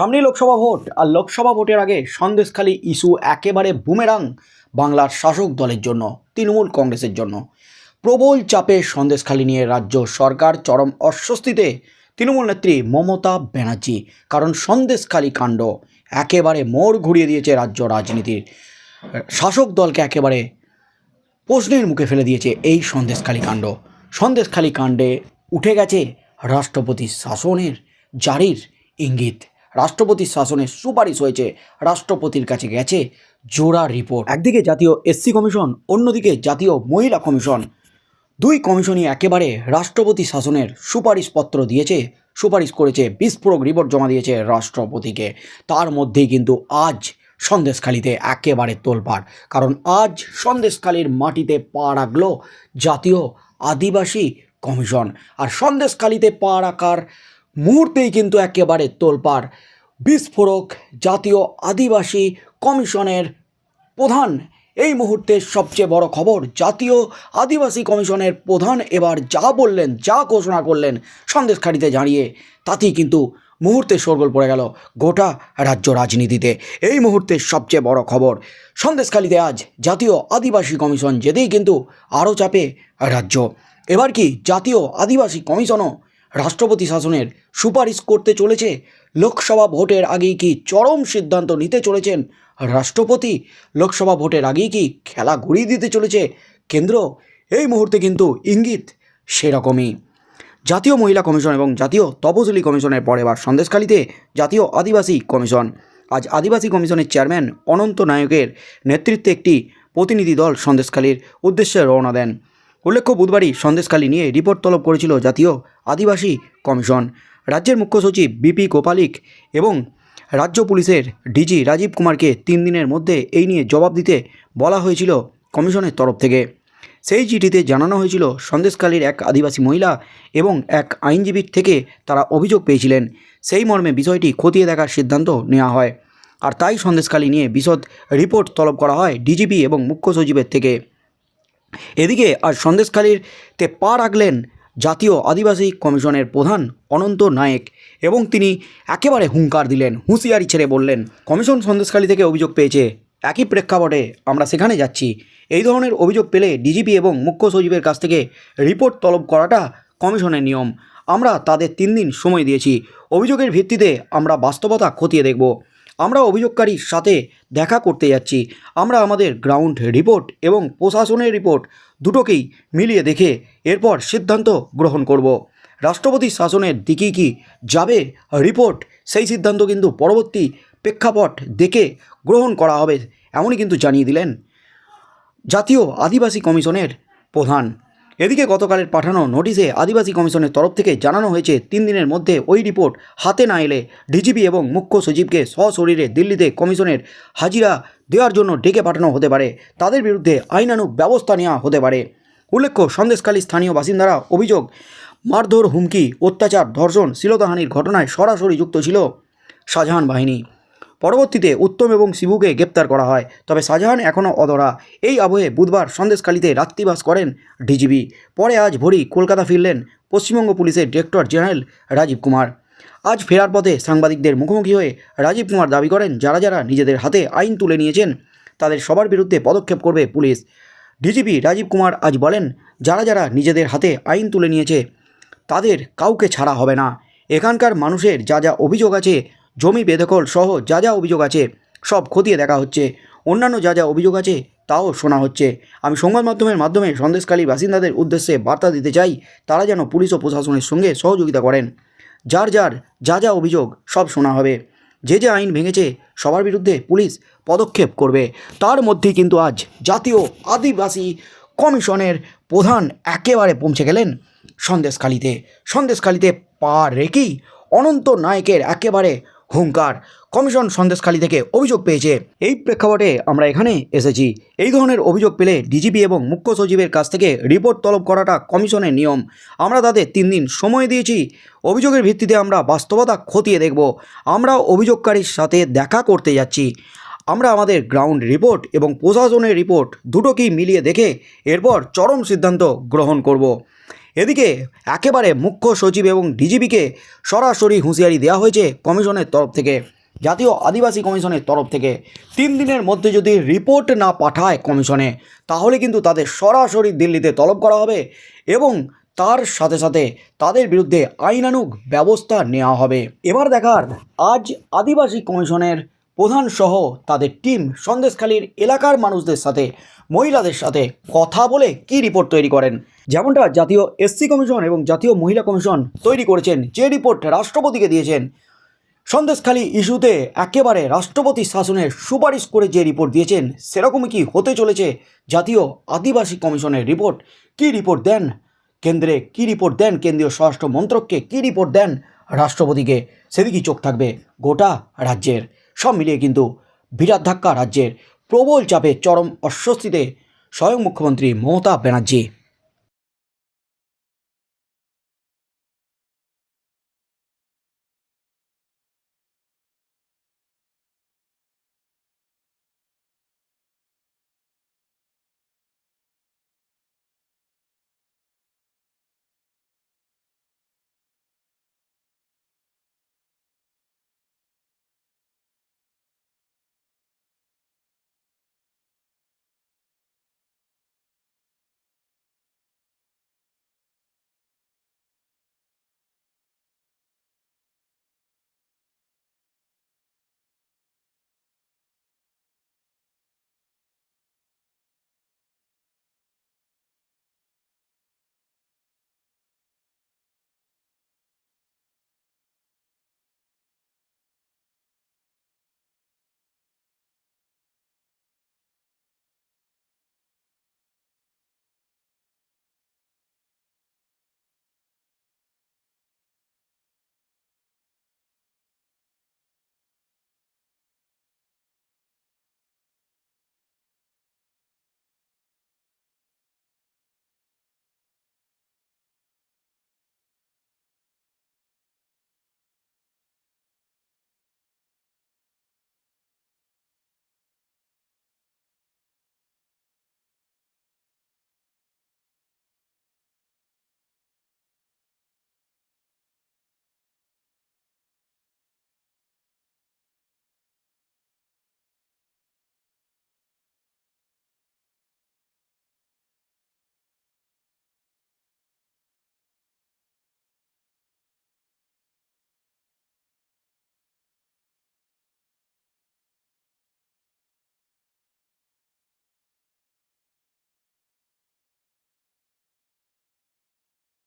সামনে লোকসভা ভোট আর লোকসভা ভোটের আগে সন্দেশখালী ইস্যু একেবারে বুমেরাং বাংলার শাসক দলের জন্য, তৃণমূল কংগ্রেসের জন্য। প্রবল চাপে সন্দেশখালী নিয়ে রাজ্য সরকার চরম অস্বস্তিতে তৃণমূল নেত্রী মমতা ব্যানার্জি, কারণ সন্দেশখালী কাণ্ড একেবারে মোড় ঘুরিয়ে দিয়েছে রাজ্য রাজনীতির। শাসক দলকে একেবারে প্রশ্নের মুখে ফেলে দিয়েছে এই সন্দেশখালী কাণ্ড। সন্দেশখালী কাণ্ডে উঠে গেছে রাষ্ট্রপতির শাসনের জারির ইঙ্গিত। রাষ্ট্রপতির শাসনের সুপারিশ হয়েছে। রাষ্ট্রপতির কাছে গেছে জোড়া রিপোর্ট। একদিকে জাতীয় এসসি কমিশন, অন্যদিকে জাতীয় মহিলা কমিশন। দুই কমিশনই একেবারে রাষ্ট্রপতি শাসনের সুপারিশপত্র দিয়েছে, সুপারিশ করেছে, বিস্ফোরক রিপোর্ট জমা দিয়েছে রাষ্ট্রপতিকে। তার মধ্যেই কিন্তু আজ সন্দেশখালিতে একেবারে তোলপাড়। কারণ আজ সন্দেশখালির মাটিতে পা রাখল জাতীয় আদিবাসী কমিশন। আর সন্দেশখালিতে পা রাখার মুহূর্তেই কিন্তু একেবারে তোলপাড়। বিস্ফোরক জাতীয় আদিবাসী কমিশনের প্রধান। এই মুহূর্তের সবচেয়ে বড় খবর, জাতীয় আদিবাসী কমিশনের প্রধান এবার যা বললেন, যা ঘোষণা করলেন সন্দেশখালিতে জানিয়ে, তাতেই কিন্তু মুহূর্তে শোরগোল পড়ে গেল গোটা রাজ্য রাজনীতিতে। এই মুহূর্তের সবচেয়ে বড় খবর, সন্দেশখালিতে আজ জাতীয় আদিবাসী কমিশন যেতেই কিন্তু আরও চাপে রাজ্য। এবার কি জাতীয় আদিবাসী কমিশনও রাষ্ট্রপতি শাসনের সুপারিশ করতে চলেছে, লোকসভা ভোটের আগেই কি চরম সিদ্ধান্ত নিতে চলেছেন রাষ্ট্রপতি? লোকসভা ভোটের আগেই কি খেলা ঘুরিয়ে দিতে চলেছে কেন্দ্র? এই মুহূর্তে কিন্তু ইঙ্গিত সেরকমই। জাতীয় মহিলা কমিশন এবং জাতীয় তপশিলি কমিশনের পরে এবার সন্দেশখালিতে জাতীয় আদিবাসী কমিশন। আজ আদিবাসী কমিশনের চেয়ারম্যান অনন্ত নায়কের নেতৃত্বে একটি প্রতিনিধি দল সন্দেশখালির উদ্দেশ্যে রওনা দেন। উল্লেখ্য, বুধবারই সন্দেশখালি নিয়ে রিপোর্ট তলব করেছিল জাতীয় আদিবাসী কমিশন। রাজ্যের মুখ্য সচিব বিপি গোপালিক এবং রাজ্য পুলিশের ডিজি রাজীব কুমারকে তিন দিনের মধ্যে এই নিয়ে জবাব দিতে বলা হয়েছিল কমিশনের তরফ থেকে। সেই চিঠিতে জানানো হয়েছিল, সন্দেশখালীর এক আদিবাসী মহিলা এবং এক আইনজীবীর থেকে তারা অভিযোগ পেয়েছিলেন। সেই মর্মে বিষয়টি খতিয়ে দেখার সিদ্ধান্ত নেওয়া হয়। আর তাই সন্দেশখালী নিয়ে বিশদ রিপোর্ট তলব করা হয় ডিজিপি এবং মুখ্য সচিবের থেকে। এদিকে আজ সন্দেশখালীতে পা রাখলেন জাতীয় আদিবাসী কমিশনের প্রধান অনন্ত নায়েক এবং তিনি একেবারে হুঙ্কার দিলেন, হুঁশিয়ারি ছেড়ে বললেন, কমিশন সন্দেশখালী থেকে অভিযোগ পেয়েছে। একই প্রেক্ষাপটে আমরা সেখানে যাচ্ছি। এই ধরনের অভিযোগ পেলে ডিজিপি এবং মুখ্য সচিবের কাছ থেকে রিপোর্ট তলব করাটা কমিশনের নিয়ম। আমরা তাদের তিন দিন সময় দিয়েছি। অভিযোগের ভিত্তিতে আমরা বাস্তবতা খতিয়ে দেখব। আমরা অভিযোগকারীর সাথে দেখা করতে যাচ্ছি। আমরা আমাদের গ্রাউন্ড রিপোর্ট এবং প্রশাসনের রিপোর্ট দুটোকেই মিলিয়ে দেখে এরপর সিদ্ধান্ত গ্রহণ করব। রাষ্ট্রপতি শাসনের দিকেই কি যাবে রিপোর্ট? সেই সিদ্ধান্ত কিন্তু পরবর্তী প্রেক্ষাপট দেখে গ্রহণ করা হবে, এমনই কিন্তু জানিয়ে দিলেন জাতীয় আদিবাসী কমিশনের প্রধান। এদিকে গতকালের পাঠানো নোটিশে আদিবাসী কমিশনের তরফ থেকে জানানো হয়েছে, তিন দিনের মধ্যে ওই রিপোর্ট হাতে না এলে ডিজিপি এবং মুখ্য সচিবকে সশরীরে দিল্লিতে কমিশনের হাজিরা দেওয়ার জন্য ডেকে পাঠানো হতে পারে। তাদের বিরুদ্ধে আইনানুগ ব্যবস্থা নেওয়া হতে পারে। উল্লেখ্য, সন্দেশখালী স্থানীয় বাসিন্দারা অভিযোগ, মারধর, হুমকি, অত্যাচার, ধর্ষণ শ্লীলতাহানির ঘটনায় সরাসরি যুক্ত ছিল শাহজাহান বাহিনী। পরবর্তীতে উত্তম এবং শিবুকে গ্রেপ্তার করা হয়। তবে শাহজাহান এখনও অধরা। এই আবহে বুধবার সন্দেশখালীতে রাত্রিবাস করেন ডিজিবি। পরে আজ ভোরই কলকাতা ফিরলেন পশ্চিমবঙ্গ পুলিশের ডিরেক্টর জেনারেল রাজীব কুমার। আজ ফেরার পথে সাংবাদিকদের মুখোমুখি হয়ে রাজীব কুমার দাবি করেন, যারা যারা নিজেদের হাতে আইন তুলে নিয়েছেন, তাদের সবার বিরুদ্ধে পদক্ষেপ করবে পুলিশ। ডিজিপি রাজীব কুমার আজ বলেন, যারা যারা নিজেদের হাতে আইন তুলে নিয়েছে, তাদের কাউকে ছাড়া হবে না। এখানকার মানুষের যা যা অভিযোগ আছে জমি বেদখল সহ যা যা অভিযোগ আছে, সব খতিয়ে দেখা হচ্ছে। অন্যান্য যা যা অভিযোগ আছে, তাও শোনা হচ্ছে। আমি সংবাদ মাধ্যমের মাধ্যমে সন্দেশকালী বাসিন্দাদের উদ্দেশ্যে বার্তা দিতে চাই, তারা যেন পুলিশ ও প্রশাসনের সঙ্গে সহযোগিতা করেন। যার যার যা যা অভিযোগ, সব শোনা হবে। যে যে আইন ভেঙেছে, সবার বিরুদ্ধে পুলিশ পদক্ষেপ করবে। তার মধ্যেই কিন্তু আজ জাতীয় আদিবাসী কমিশনের প্রধান একেবারে পৌঁছে গেলেন সন্দেশখালিতে। সন্দেশখালিতে পা রেখেই অনন্ত নায়কের একেবারে হুঙ্কার। কমিশন সন্দেশখালী থেকে অভিযোগ পেয়েছে। এই প্রেক্ষাপটে আমরা এখানে এসেছি। এই ধরনের অভিযোগ পেলে ডিজিপি এবং মুখ্য সচিবের কাছ থেকে রিপোর্ট তলব করাটা কমিশনের নিয়ম। আমরা তাদের তিন দিন সময় দিয়েছি। অভিযোগের ভিত্তিতে আমরা বাস্তবতা খতিয়ে দেখব। আমরা অভিযোগকারীর সাথে দেখা করতে যাচ্ছি। আমরা আমাদের গ্রাউন্ড রিপোর্ট এবং প্রশাসনের রিপোর্ট দুটোকেই মিলিয়ে দেখে এরপর চরম সিদ্ধান্ত গ্রহণ করব। এদিকে একেবারে মুখ্য সচিব এবং ডিজিপিকে সরাসরি হুঁশিয়ারি দেওয়া হয়েছে কমিশনের তরফ থেকে। জাতীয় আদিবাসী কমিশনের তরফ থেকে তিন দিনের মধ্যে যদি রিপোর্ট না পাঠায় কমিশনে, তাহলে কিন্তু তাদের সরাসরি দিল্লিতে তলব করা হবে এবং তার সাথে সাথে তাদের বিরুদ্ধে আইনানুগ ব্যবস্থা নেওয়া হবে। এবার দেখার আজ আদিবাসী কমিশনের প্রধান সহ তাদের টিম সন্দেশখালীর এলাকার মানুষদের সাথে, মহিলাদের সাথে কথা বলে কি রিপোর্ট তৈরি করেন? যেমনটা জাতীয় এসসি কমিশন এবং জাতীয় মহিলা কমিশন তৈরি করেছেন, যে রিপোর্ট রাষ্ট্রপতিকে দিয়েছেন। সন্দেশখালী ইস্যুতে একেবারে রাষ্ট্রপতি শাসনের সুপারিশ করে যে রিপোর্ট দিয়েছেন, সেরকমই কি হতে চলেছে? জাতীয় আদিবাসী কমিশনের রিপোর্ট কি রিপোর্ট দেন? কেন্দ্রে কি রিপোর্ট দেন? কেন্দ্রীয় স্বরাষ্ট্র মন্ত্রককে কি রিপোর্ট দেন? রাষ্ট্রপতিকে, সেদিকেই চোখ থাকবে গোটা রাজ্যের। সব মিলিয়ে কিন্তু বিরাট ধাক্কা রাজ্যের প্রবল চাপে চরম অস্বস্তিতে স্বয়ং মুখ্যমন্ত্রী মমতা ব্যানার্জি।